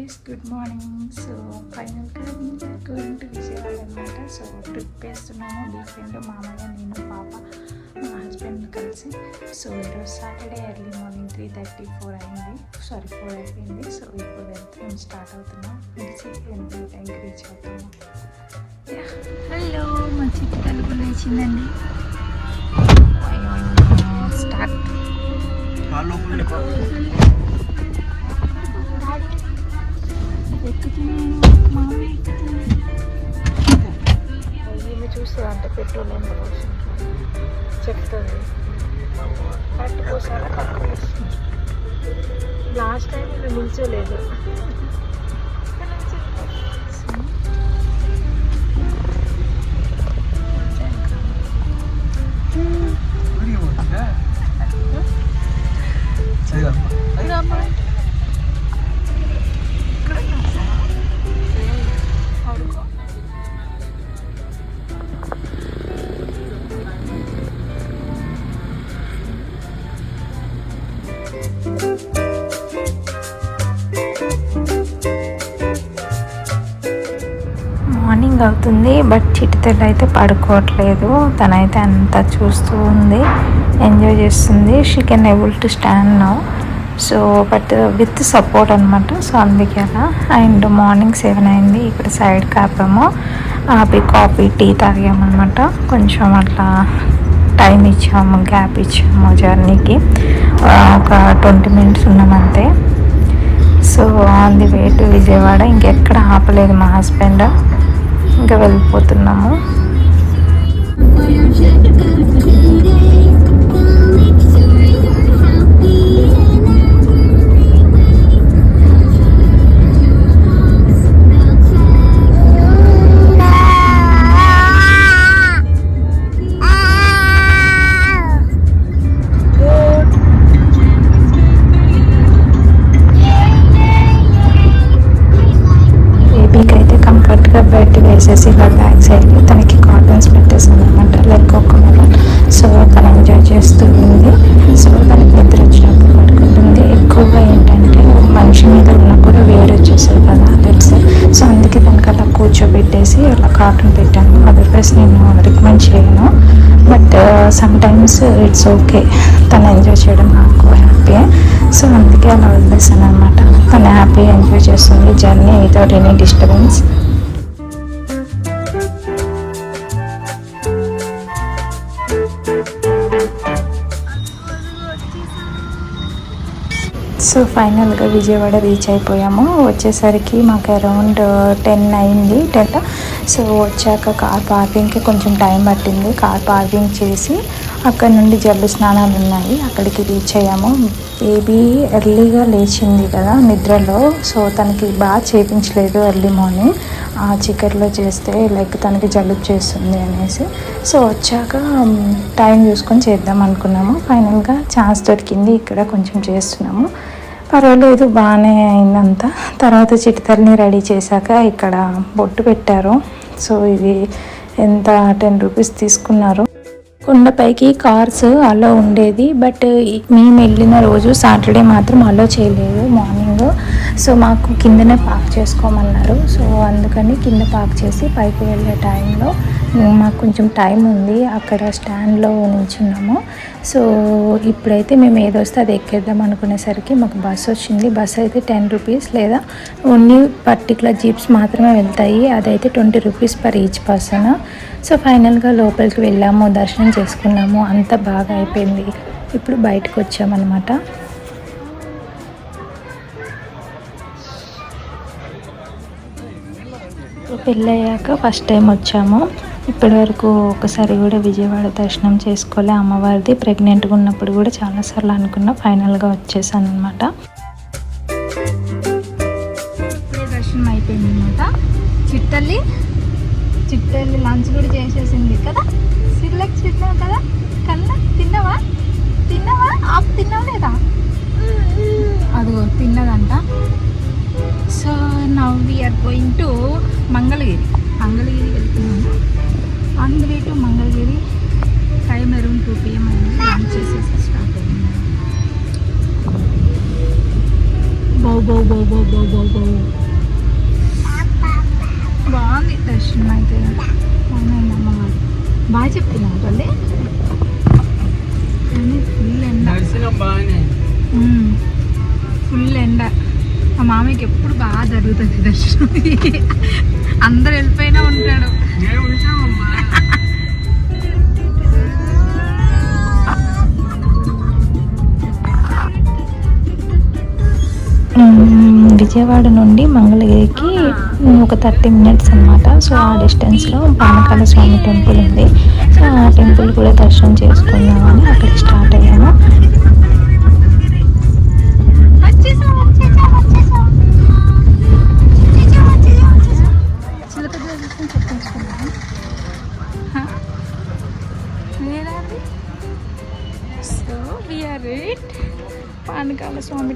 Guys good morning so ఫైనల్గా going to Vijayawada అనమాట so trip వేస్తున్నాము మీ ఫ్రెండ్ మామయ్య నేను పాప మా హస్బెండ్ కలిసి. సో ఈరోజు Saturday early morning three thirty four అయింది. సారీ ఫోర్ అయిపోయింది. సో ఇప్పుడు వెళ్తున్నాం స్టార్ట్ అవుతున్నాం. తెలిసి ఎంత టైంకి రీచ్ అవుతున్నాం హలో మా చిట్టి తలుపు లేచిందండి. స్టార్ట్ ఈమె చూస్తుందంట పెట్రోల్ ఎంత పోసింది చెప్తుంది కరెక్ట్ పోసారా కరెక్ట్ పోస్తుంది లాస్ట్ టైం ఇలా నిల్చోలేదు పడుకో మార్నింగ్ అవుతుంది బట్ చిటితల్లి అయితే పడుకోవట్లేదు. తనైతే అంతా చూస్తూ ఉంది ఎంజాయ్ చేస్తుంది. She can able to stand now so but with support అనమాట సో అందుకే అలా. అండ్ మార్నింగ్ సెవెన్ అయింది. ఇక్కడ సైడ్ కాపాము ఆపి కాఫీ టీ తాగామన్నమాట కొంచెం అట్లా టైం ఇచ్చాము గ్యాప్ ఇచ్చాము జర్నీకి ఒక twenty minutes ఉన్నామంతే so on the way to Vijayawada. ఇంకెక్కడ ఆపలేదు మా హస్బెండ్ ఇంకా వెళ్ళిపోతున్నాము. కూర్చోబెట్టేసి అలా కార్టూన్ పెట్టాను. అదర్వైజ్ నేను రికమెండ్ చేయను. But some times it's okay తను ఎంజాయ్ చేయడం నాకు హ్యాపీ సో అందుకే అలా వదిలేసాను అనమాట తను హ్యాపీ ఎంజాయ్ చేస్తుంది. Journey without any disturbance so ఫైనల్గా విజయవాడ రీచ్ అయిపోయాము. వచ్చేసరికి మాకు అరౌండ్ టెన్ అయింది టెన్. సో వచ్చాక కార్ పార్కింగ్కి కొంచెం టైం పట్టింది. కార్ పార్కింగ్ చేసి అక్కడ నుండి జల్లు స్నానాలు ఉన్నాయి. అక్కడికి రీచ్ అయ్యాము. బేబీ ఎర్లీగా లేచింది కదా నిద్రలో. సో తనకి బాగా చేపించలేదు ఎర్లీ మార్నింగ్. ఆ చికెన్లో చేస్తే లైక్ తనకి జలుబు చేస్తుంది అనేసి. సో వచ్చాక టైం చూసుకొని చేద్దాం అనుకున్నాము. ఫైనల్గా ఛాన్స్ దొరికింది. ఇక్కడ కొంచెం చేస్తున్నాము. పర్వాలేదు బాగానే అయిందంతా. తర్వాత చిటితల్ని రెడీ చేశాక ఇక్కడ బొట్టు పెట్టారు. సో ఇది ఎంత టెన్ రూపీస్ తీసుకున్నారు. కొండపైకి కార్స్ అలో ఉండేది బట్ మేము వెళ్ళిన రోజు సాటర్డే మాత్రం అలో చేయలేదు మార్నింగ్. సో మాకు కిందనే పార్క్ చేసుకోమన్నారు. సో అందుకని కింద పార్క్ చేసి పైకి వెళ్ళే టైంలో మాకు కొంచెం టైం ఉంది అక్కడ స్టాండ్లో నించున్నాము సో ఇప్పుడైతే మేము ఏదొస్తే అది ఎక్కేద్దాం అనుకునేసరికి మాకు బస్ వచ్చింది. బస్ అయితే టెన్ రూపీస్ లేదా ఓన్లీ పర్టికులర్ జీప్స్ మాత్రమే వెళ్తాయి. అదైతే twenty rupees per each person. So ఫైనల్గా లోపలికి వెళ్ళాము దర్శనం చేసుకున్నాము. అంతా బాగా అయిపోయింది. ఇప్పుడు బయటకు వచ్చామన్నమాట. పెళ్ళయ్యాక ఫస్ట్ టైం వచ్చాము. ఇప్పటి వరకు ఒకసారి కూడా విజయవాడ దర్శనం చేసుకోలే. అమ్మవారిది ప్రెగ్నెంట్గా ఉన్నప్పుడు కూడా చాలాసార్లు అనుకున్నా ఫైనల్గా వచ్చేసాను అనమాట దర్శనం అయిపోయింది అనమాట చిట్టల్లి చిట్టల్లి లంచ్ కూడా చేసేసింది కదా? సిర్లకి తిన్నావు కదా? కన్నా తిన్నావా? తిన్నావా? ఆపు తిన్నావు లేదా? అదిగో తిన్నదంట. So now we are going to Mangalagiri. Mangalagiri వెళ్తున్నాం. టూ పిఎం అయింది లంచ్ చేసేసి స్టార్ట్ అయింది బాగుంది దర్శనం అయితే. అవునండి బాగా చెప్తున్నాం తల్లి. ఫుల్ ఎండ. ఫుల్ ఎండ. మా మామయ్యకి ఎప్పుడు బాగా జరుగుతుంది దర్శనం. అందరు వెళ్ళిపోయినా ఉంటాడు. విజయవాడ నుండి మంగళగిరికి ఒక థర్టీ మినిట్స్ అన్నమాట. సో ఆ డిస్టెన్స్లో పానకాల స్వామి టెంపుల్ ఉంది. సో ఆ టెంపుల్ కూడా దర్శనం చేసుకుందామని అక్కడికి స్టార్ట్ అయ్యాము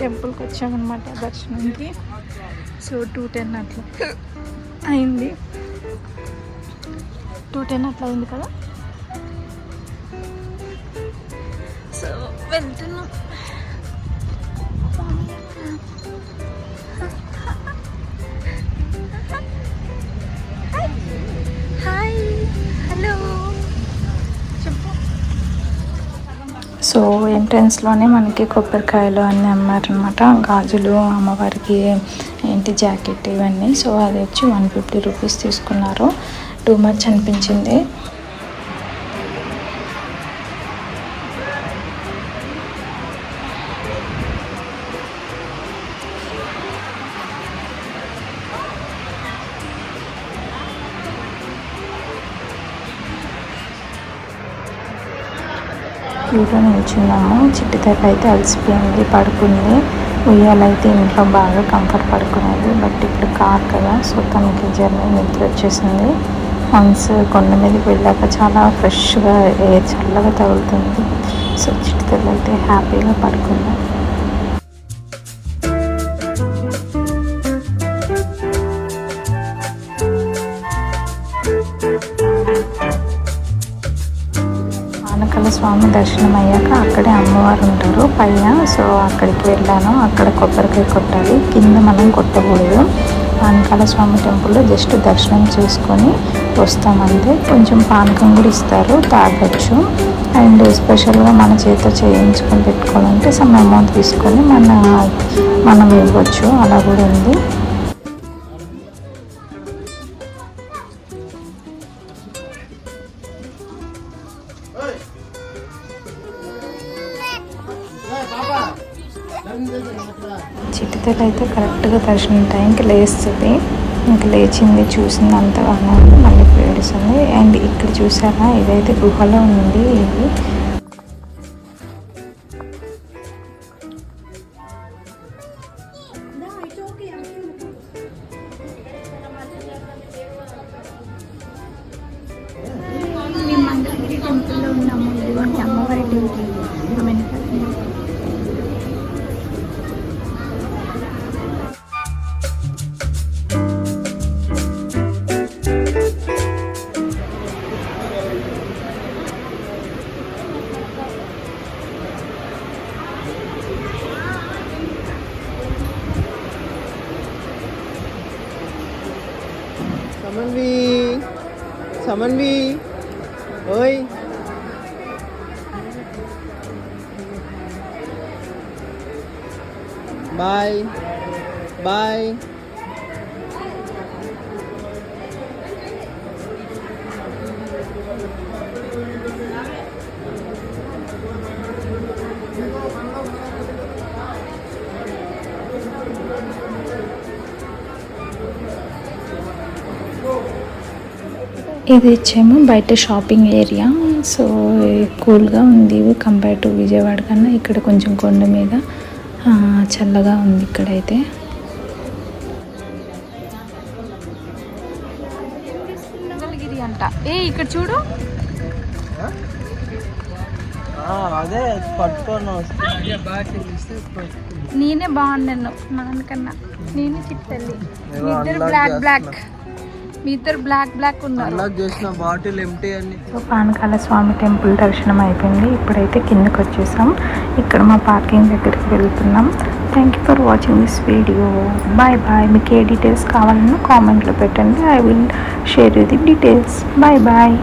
టెంపుల్కి వచ్చామన్నమాట దర్శనంకి సో టూ టెన్ అట్లా అయింది. టూ టెన్ అట్లా అయింది కదా? సో వెళ్తున్నాం. సో ఎంట్రన్స్లోనే మనకి కొబ్బరికాయలు అన్నీ అమ్మారనమాట గాజులు అమ్మవారికి ఏంటి జాకెట్ ఇవన్నీ. సో అది వచ్చి వన్ ఫిఫ్టీ రూపీస్ తీసుకున్నారు. టూ మచ్ అనిపించింది. క్యూలో నిల్చున్నాము. చిట్టి అయితే అలసిపోయింది పడుకుంది. ఉయ్యాలైతే ఇంట్లో బాగా కంఫర్ట్ పడుకునేది. బట్ ఇప్పుడు కార్ కదా సో తనకి జర్నీ నిద్ర వచ్చేసింది. వన్స్ కొండ మీదకి వెళ్ళాక చాలా ఫ్రెష్గా ఏ చల్లగా తగులుతుంది. సో చిట్టి తల్లి అయితే హ్యాపీగా పడుకుందాం. స్వామి దర్శనం అయ్యాక అక్కడే అమ్మవారు ఉంటారు. పైన సో అక్కడికి వెళ్ళాను. అక్కడ కొబ్బరికాయ కొట్టాలి. కింద మనం కొట్టకూడదు. ఆనకాల స్వామి టెంపుల్లో జస్ట్ దర్శనం చేసుకొని వస్తామంటే కొంచెం పానకం కూడా ఇస్తారు. తాగొచ్చు. అండ్ స్పెషల్గా మన చేత చేయించుకొని పెట్టుకోవాలంటే సమ్ అమౌంట్ తీసుకొని మన మనం ఇవ్వచ్చు. అలా కూడా ఉంది. చిట్టితల్లి అయితే కరెక్ట్గా దర్శనం టైంకి లేస్తుంది. ఇంకా లేచింది చూసింది అంతగానో మళ్ళీ ఏడుస్తుంది అండ్ ఇక్కడ చూసారా ఇదైతే గుహలో ఉంది. ఇది సమన్వి ఓయ్ బాయ్ బాయ్ ఇది వచ్చేమో బయట షాపింగ్ ఏరియా. సో కూల్గా ఉంది కంపేర్ టు విజయవాడ కన్నా. ఇక్కడ కొంచెం కొండ మీద చల్లగా ఉంది ఇక్కడైతే. అంట. ఏ ఇక్కడ చూడు. అదే నేనే బాగున్నాను నాన్నకన్నా. నేనే చిట్టల్లి ఇద్దరు బ్లాక్. బ్లాక్ మీ ఇద్దరు బ్లాక్ బ్లాక్ ఉన్నారు. అలా చేసిన బాటిల్ ఎంటీ అని సో పానకాల స్వామి టెంపుల్ దర్శనం అయిపోయింది. ఇప్పుడైతే కిందకి వచ్చేసాం. ఇక్కడ మా పార్కింగ్ దగ్గరికి వెళ్తున్నాం. Thank you for watching this video bye bye మీకు ఏ డీటెయిల్స్ కావాలన్నా కామెంట్లో పెట్టండి. I will share you the details bye bye